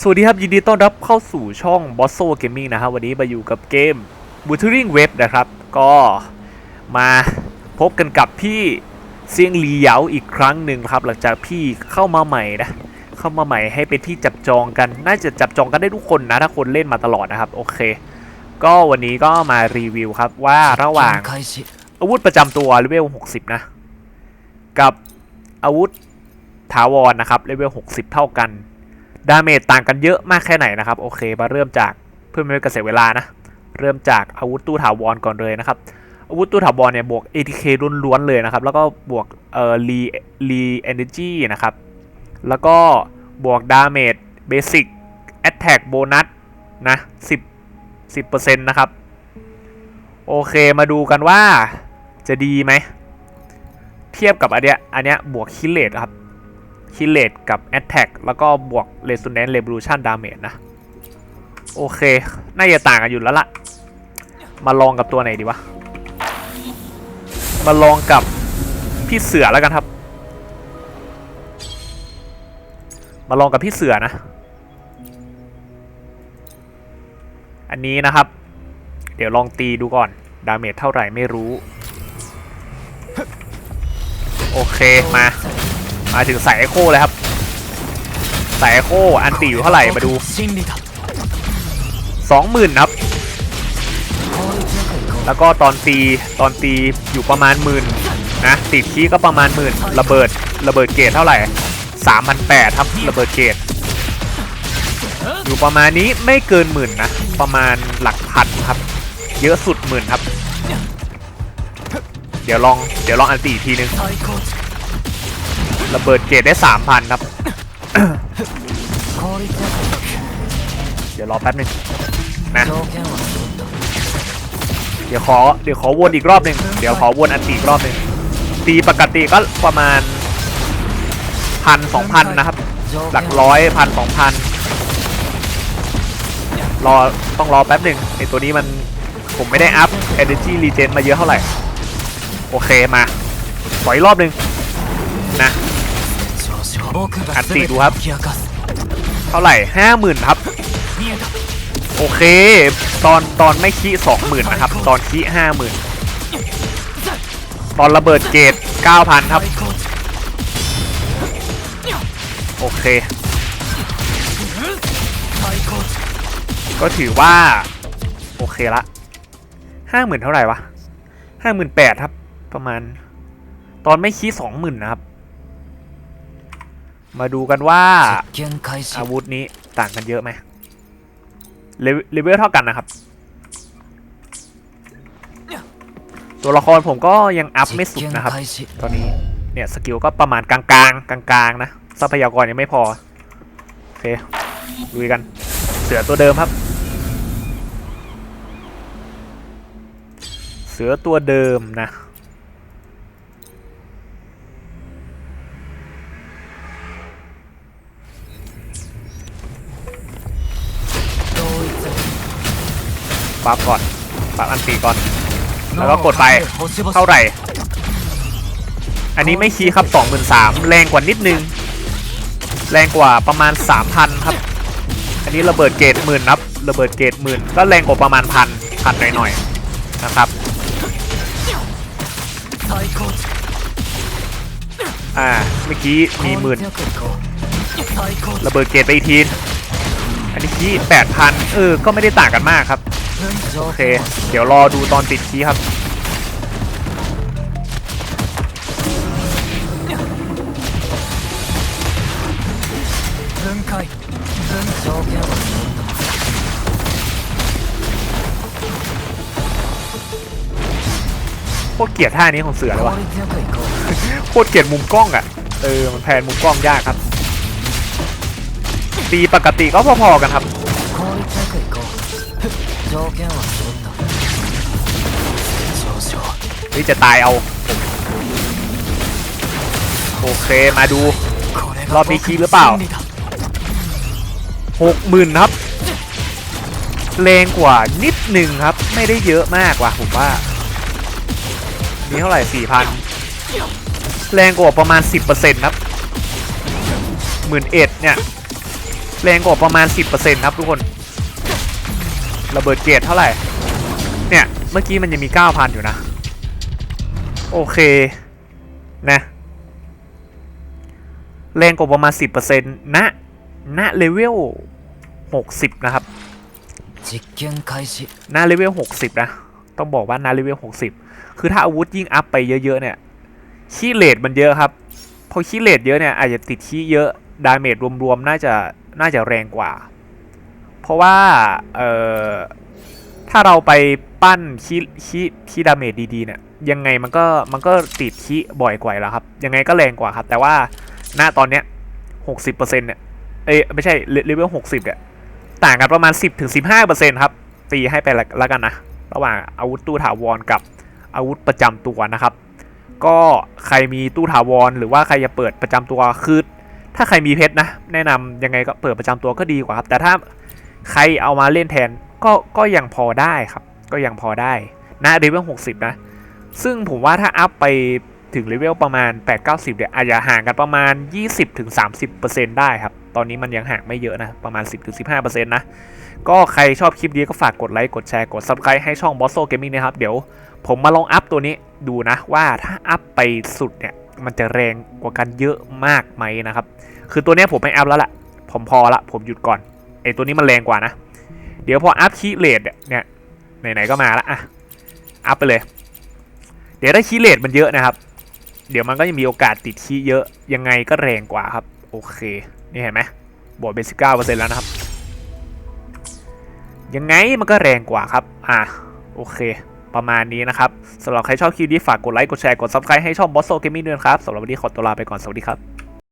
สวัสดีครับ ยินดีต้อนรับเข้าสู่ช่อง b o s s o Gaming นะครับวันนี้มาอยู่กับเกม b u t t e r i n g Web นะครับ ก็มาพบกันกับพี่เซียงหลีเหยาอีกครั้งหนึ่งครับ หลังจากพี่เข้ามาใหม่นะเข้ามาใหม่ให้เป็นที่จับจองกัน น่าจะจับจองกันได้ทุกคนนะ ถ้าคนเล่นมาตลอดนะครับ โอเค ก็วันนี้ก็มารีวิวครับว่าระหว่างอาวุธประจำตัวเลเวล 60 นะ กับอาวุธถาวรนะครับเลเวล 60 เท่ากัน ดาเมจต่างกันเยอะมากแค่ไหนนะครับโอเคมาเริ่มจากเพื่อไม่ให้เกษตรเวลานะ เริ่มจากอาวุธตู้ถาวรก่อนเลยนะครับอาวุธตู้ถาวรเนี่ยบวก ATK ล้วนๆเลยนะครับ แล้วก็บวกเอ่อ re re energy นะครับ แล้วก็บวกดาเมจเบสิก attack โบนัสนะ10 10%นะครับ โอเคมาดูกันว่าจะดีไหม เทียบกับอันเนี้ยอันเนี้ยบวกคิเลตครับ คิเลตกับ Attack แล้วก็บวก Resonance Revolution Damage นะ โอเค น่าจะต่างกันอยู่แล้วล่ะ มาลองกับตัวไหนดีวะ มาลองกับพี่เสือแล้วกันครับ มาลองกับพี่เสือนะ อันนี้นะครับ เดี๋ยวลองตีดูก่อน ดาเมจเท่าไหร่ไม่รู้ โอเคมา มาถึงสายอโคเลยครับสายอโคอันตีอยู่เท่าไหร่มาดูสองหมื่นครับ แล้วก็ตอนตีตอนตีอยู่ประมาณหมื่นนะติดที่ก็ประมาณหมื่นระเบิดระเบิดเกตเท่าไหร่สามพันแปดครับระเบิดเกตอยู่ประมาณนี้ไม่เกินหมื่นนะประมาณหลักพันครับ เยอะสุดหมื่นครับ เดี๋ยวลองเดี๋ยวลองอันตีทีนึง ระเบิดเกตได้สามพันครับ เดี๋ยวรอแป๊บนึงนะ เดี๋ยวขอเดี๋ยวขอวนอีกรอบหนึ่งเดี๋ยวขอวนอันตีอีกรอบหนึ่งตีปกติก็ประมาณพันสองพันนะครับ หลักร้อยพันสองพันรอต้องรอแป๊บหนึ่งไอตัวนี้มันผมไม่ได้อัพ energy regen มาเยอะเท่าไหร่ โอเคมาปล่อยรอบหนึ่งนะ อันตีดูครับ เท่าไหร่ห้าหมื่นครับ โอเค ตอนตอนไม่ขี้สองหมื่นนะครับ ตอนขี้ห้าหมื่นตอนระเบิดเกตเก้าพันครับ โอเค ก็ถือว่า โอเคละห้าหมื่นเท่าไหร่วะห้าหมื่นแปดครับ ประมาณ ตอนไม่ขี้สองหมื่นนะครับ มาดูกันว่าอาวุธนี้ต่างกันเยอะไหมเลเวลเท่ากันนะครับ ตัวละครผมก็ยังอัพไม่สุดนะครับ ตอนนี้เนี่ยสกิลก็ประมาณกลางๆกลางๆนะทรัพยากรยังไม่พอ โอเคลุยกัน เสือตัวเดิมครับ เสือตัวเดิมนะ บัฟก่อนบัฟอันตีก่อน แล้วก็กดไปเท่าไหร่ อันนี้ไม่คีครับ23,000แรงกว่านิดนึง แรงกว่าประมาณ 3,000 ครับ อันนี้ระเบิดเกตหมื่นครับระเบิดเกตหมื่นก็แรงกว่าประมาณพันพันหน่อยๆนะครับอ่าเมื่อกี้มีหมื่นระเบิดเกตไปอีกทีอันนี้ที่8,000เออก็ไม่ได้ต่างกันมากครับ โอเค เดี๋ยวรอดูตอนติดคีครับโคตรเกลียดท่านี้ของเสือเลยวะโคตรเกลียดมุมกล้องอะ เออ มันแพนมุมกล้องยากครับ ตีปกติก็พอๆกันครับ 条件は揃った上昇 นี่จะตายเอา โอเค มาดู これรอบนี้ขี้หรือเปล่า 真理だ หกหมื่นครับ แรงกว่านิดหนึ่งครับ ไม่ได้เยอะมากว่ะผมว่า นี่เท่าไหร่สี่พันแรงกว่าประมาณสิบเปอร์เซ็นต์ครับหมื่นเอ็ดเนี่ย แรงกว่าประมาณ 10%ครับทุกคน ระเบิดเกรดเท่าไหร่ เนี่ย เมื่อกี้มันยังมี 9,000 อยู่นะ โอเค นะแรงกว่าประมาณ 10%ณณเลเวล 60 นะครับน้าเลเวล 60 นะ ต้องบอกว่าน้าเลเวล 60 คือถ้าอาวุธยิ่งอัพไปเยอะๆ เนี่ยขี้เลดมันเยอะครับ พอขี้เลดเยอะเนี่ยอาจจะติดขี้เยอะ ดาเมจรวมๆ น่าจะ น่าจะแรงกว่า เพราะว่าเอ่อถ้าเราไปปั้นคีย์คีย์คีย์ดาเมจดีๆเนี่ยยังไงมันก็มันก็ติดคิบ่อยกว่าแล้วครับ ยังไงก็แรงกว่าครับ แต่ว่าหน้าตอนเนี้ย60%เนี่ยเอ้ยไม่ใช่เลเวล60เนี่ยต่างกันประมาณ10-15%ครับ ตีให้ไปละแล้วกันนะ ระหว่างอาวุธตู้ถาวรกับอาวุธประจำตัวนะครับ ก็ใครมีตู้ถาวรหรือว่าใครจะเปิดประจำตัวคือถ้าใครมีเพชรนะ แนะนำยังไงก็เปิดประจำตัวก็ดีกว่าครับ แต่ถ้า ใครเอามาเล่นแทนก็ก็ยังพอได้ครับ ก็ยังพอได้นะเลเวล60 นะ ซึ่งผมว่าถ้าอัพไปถึงเลเวลประมาณ 8-90 เนี่ยอาจจะห่างกันประมาณ 20-30%ได้ครับ ตอนนี้มันยังห่างไม่เยอะนะ ประมาณ 10-15%นะ ก็ใครชอบคลิปนี้ก็ฝากกดไลค์ กดแชร์ กด subscribe ให้ช่อง Bosso Gaming นะครับ เดี๋ยวผมมาลองอัพตัวนี้ดูนะว่าถ้าอัพไปสุดเนี่ย มันจะแรงกว่ากันเยอะมากไหมนะครับ คือตัวนี้ผมไม่อัพแล้วล่ะ ผมพอละ ผมหยุดก่อน อตัวนี้มันแรงกว่านะ เดี๋ยวพออัพคีเลทเนี่ยไหนๆก็มาละอะอัพไปเลย เดี๋ยวถ้าคีเลทมันเยอะนะครับ เดี๋ยวมันก็ยังมีโอกาสติดคีเยอะยังไงก็แรงกว่าครับ โอเค นี่เห็นไหมบวกเป็นสิบเก้าเปอร์เซ็นต์แล้วนะครับ ยังไงมันก็แรงกว่าครับ อะโอเค ประมาณนี้นะครับสำหรับใครชอบคลิปนี้ฝากกดไลค์กดแชร์กด subscribe ให้ช่อง Bosso Gaming ด้วยนครับสำหรับวันนี้ขอตัวลาไปก่อนสวัสดีครับ